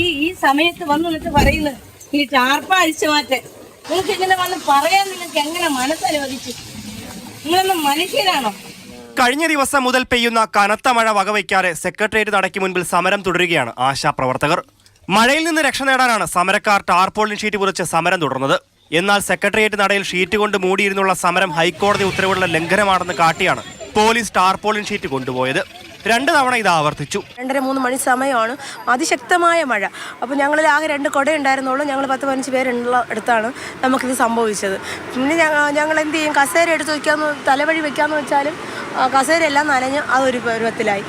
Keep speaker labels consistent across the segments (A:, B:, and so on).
A: ഈ ഈ സമയത്ത് വന്ന് എന്നിട്ട് പറയുന്നത് ഈ ടാർപ്പ അഴിച്ചു മാറ്റാൻ. നിങ്ങൾക്ക് ഇങ്ങനെ വന്ന് പറയാൻ നിങ്ങൾക്ക് എങ്ങനെ മനസ്സനുവദിച്ചു നിങ്ങളൊന്നും മനുഷ്യരാണോ?
B: കഴിഞ്ഞ ദിവസം മുതൽ പെയ്യുന്ന കനത്ത മഴ വകവയ്ക്കാതെ സെക്രട്ടേറിയറ്റ് നടയ്ക്ക് മുൻപിൽ സമരം തുടരുകയാണ് ആശാപ്രവർത്തകർ. മഴയിൽ നിന്ന് രക്ഷ നേടാനാണ് സമരക്കാർ ടാർപോളിൻ ഷീറ്റ് കുറിച്ച് സമരം തുടർന്നത്. എന്നാൽ സെക്രട്ടേറിയറ്റ് നടയിൽ ഷീറ്റ് കൊണ്ട് മൂടിയിരുന്നുള്ള സമരം ഹൈക്കോടതി ഉത്തരവുള്ള ലംഘനമാണെന്ന് കാട്ടിയാണ് പോലീസ് ടാർപോളിൻ ഷീറ്റ് കൊണ്ടുപോയത്. രണ്ട് തവണ ഇത് ആവർത്തിച്ചു.
C: രണ്ടര മൂന്ന് മണി സമയമാണ്. അതിശക്തമായ മഴ. അപ്പോൾ ഞങ്ങളിൽ ആകെ രണ്ട് കുട ഉണ്ടായിരുന്നുള്ളൂ. ഞങ്ങൾ പത്ത് പതിനഞ്ച് പേരുള്ള അടുത്താണ് നമുക്കിത് സംഭവിച്ചത്. പിന്നെ ഞങ്ങൾ എന്ത് ചെയ്യും? കസേര എടുത്ത് വയ്ക്കാമെന്ന് തലവഴി വെക്കാമെന്ന് വെച്ചാലും കസേരയെല്ലാം നനഞ്ഞ് അതൊരു പരുവത്തിലായി.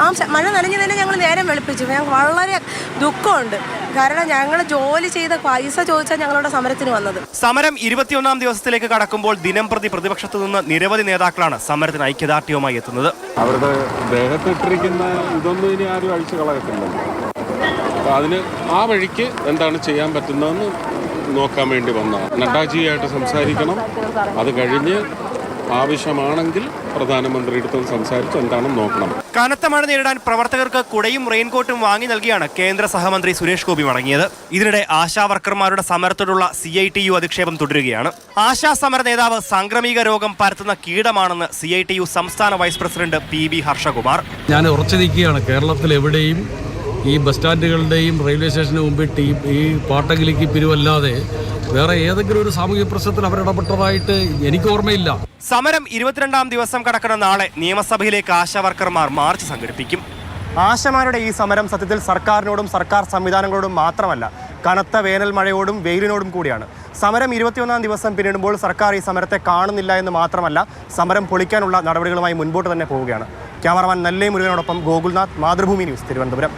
C: ആ മഴ നനഞ്ഞ് തന്നെ ഞങ്ങൾ നേരം വെളുപ്പിച്ചു. ഞങ്ങൾക്ക് വളരെ ദുഃഖമുണ്ട്. കാരണം ഞങ്ങൾ ജോലി ചെയ്ത പൈസ ചോദിച്ചാൽ ഞങ്ങളുടെ സമരത്തിന് വന്നത്.
B: സമരം ഇരുപത്തിയൊന്നാം ദിവസത്തിലേക്ക് കടക്കുമ്പോൾ ദിനം പ്രതി പ്രതിപക്ഷത്തു നിന്ന് നിരവധി നേതാക്കളാണ് സമരത്തിന് ഐക്യദാർഢ്യവുമായി എത്തുന്നത്.
D: അവരുടെ ദേഹത്തിട്ടിരിക്കുന്ന ഇതൊന്നും ഇനി ആരും അഴിച്ചു കളയത്തില്ലല്ലോ. അതിന് ആ വഴിക്ക് എന്താണ് ചെയ്യാൻ പറ്റുന്നതെന്ന് നോക്കാൻ വേണ്ടി വന്നതാണ്. നഡ്ഡാജിയായിട്ട് സംസാരിക്കണം. അത് കഴിഞ്ഞ് ആവശ്യമാണെങ്കിൽ പ്രധാനമന്ത്രിയുടെ സംസാരിച്ച് എന്താണെന്ന് നോക്കണം.
B: കനത്ത മഴ നേരിടാൻ പ്രവർത്തകർക്ക് കുടയും റെയിൻകോട്ടും വാങ്ങി നൽകിയാണ് കേന്ദ്ര സഹമന്ത്രി സുരേഷ് ഗോപി മടങ്ങിയത്. ഇതിനിടെ ആശാവർക്കർമാരുടെ സമരത്തോടുള്ള സി ഐ ടി യു അധിക്ഷേപം തുടരുകയാണ്. ആശാ സമര നേതാവ് സാംക്രമിക രോഗം പരത്തുന്ന കീടമാണെന്ന് സി ഐ ടി യു സംസ്ഥാന vice president P B Harshakumar.
E: ഞാൻ ഉറച്ചു നിൽക്കുകയാണ് കേരളത്തിൽ എവിടെയും ഈ ബസ് സ്റ്റാൻഡുകളുടെയും റെയിൽവേ സ്റ്റേഷന് മുമ്പിട്ട് ഈ ഈ പാട്ടകിലേക്ക് പിരിവല്ലാതെ വേറെ ഏതെങ്കിലും ഒരു സാമൂഹ്യ പ്രശ്നത്തിൽ അവരിടപെട്ടതായിട്ട് എനിക്ക് ഓർമ്മയില്ല.
B: സമരം ഇരുപത്തിരണ്ടാം ദിവസം കടക്കുന്ന നാളെ നിയമസഭയിലേക്ക് ആശാ വർക്കർമാർ മാർച്ച് സംഘടിപ്പിക്കും. ആശമാരുടെ ഈ സമരം സത്യത്തിൽ സർക്കാരിനോടും സർക്കാർ സംവിധാനങ്ങളോടും മാത്രമല്ല കനത്ത വേനൽ മഴയോടും വെയിലിനോടും കൂടിയാണ്. സമരം ഇരുപത്തിയൊന്നാം ദിവസം പിന്നിടുമ്പോൾ സർക്കാർ ഈ സമരത്തെ കാണുന്നില്ല എന്ന് മാത്രമല്ല സമരം പൊളിക്കാനുള്ള നടപടികളുമായി മുൻപോട്ട് തന്നെ പോവുകയാണ്. ക്യാമറമാൻ നല്ലേ മുരുകനോടൊപ്പം ഗോകുൽനാഥ് മാതൃഭൂമി ന്യൂസ് തിരുവനന്തപുരം.